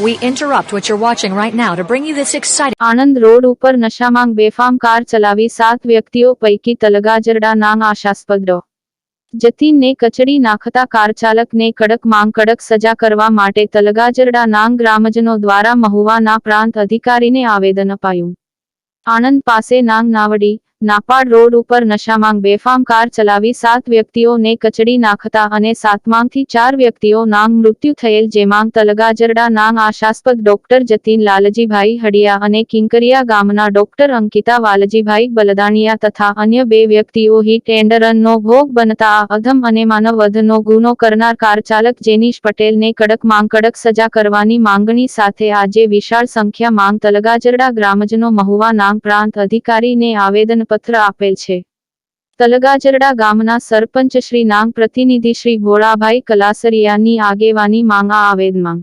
We interrupt what you're watching right now to bring you this exciting Anand road ઉપર નશામાં બેફામ car ચલાવી સાત વ્યક્તિઓ પૈકી તલગાજરડા નામ આશાસ્પદ. જતીનને કચડી નાખતા કાર ચાલકને કડક માંગ, કડક સજા કરવા માટે તલગાજરડા નાંગ ગ્રામજનો દ્વારા મહુવાના પ્રાંત અધિકારીને આવેદન અપાયું આણંદ પાસે નાંગ નાવડી નાપાડ રોડ ઉપર નશામાંગ બેફામ કાર ચલાવી સાત વ્યક્તિઓને કચડી નાખતા અને સાતમાંગથી ચાર વ્યક્તિઓ નાંગ મૃત્યુ થયેલ જેમાં તલગાજરડા નાંગ આશાસ્પદ ડોક્ટર જતીન લાલજીભાઈ હડિયા અને કિંકરિયા ગામના ડોક્ટર અંકિતા વાલજીભાઈ બલદાણિયા તથા અન્ય બે વ્યક્તિઓ હિટ એન્ડ રનનો ભોગ બનતા અધમ અને માનવ વધનો ગુનો કરનાર કાર ચાલક જેનીશ પટેલને કડક માંગ, કડક સજા કરવાની માંગણી સાથે આજે વિશાળ સંખ્યામાં તલગાજરડા ગ્રામજનો મહુવા નાંગ પ્રાંત અધિકારીને આવેદનપત્ર આપેલ છે. તલગાજરડા ગામના સરપંચ શ્રી નાંગ પ્રતિનિધિ શ્રી ભોળાભાઈ કલાસરિયાની આગેવાની માંગા આ આવેદનમાં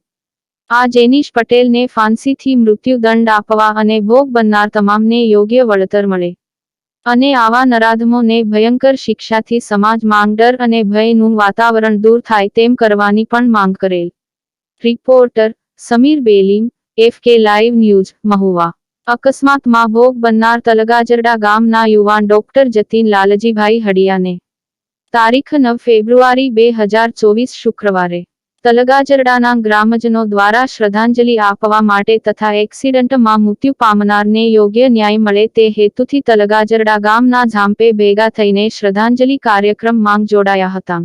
આ જેનીશ પટેલને ફાંસીથી મૃત્યુદંડ આપવા અને ભોગ બનનાર તમામને યોગ્ય વળતર મળે. અને આવા નરાધમોને ભયંકર શિક્ષાથી સમાજ માંગ, ડર અને ભયનું વાતાવરણ દૂર થાય તેમ કરવાની પણ માંગ કરેલ. Reporter Samir Belim, F K live news, Mahuva. અકસ્માતમાં ભોગ બનનાર તલગાજરડા ગામના યુવાન ડોક્ટર જતીન લાલજીભાઈ હડિયાને તારીખ નવ ફેબ્રુઆરી બે હજાર ચોવીસ શુક્રવારે તલગાજરડાના ગ્રામજનો દ્વારા શ્રદ્ધાંજલિ આપવા માટે તથા એક્સિડન્ટમાં મૃત્યુ પામનારને યોગ્ય ન્યાય મળે તે હેતુથી તલગાજરડા ગામના ઝાંપે ભેગા થઈને શ્રદ્ધાંજલિ કાર્યક્રમમાં જોડાયા હતા.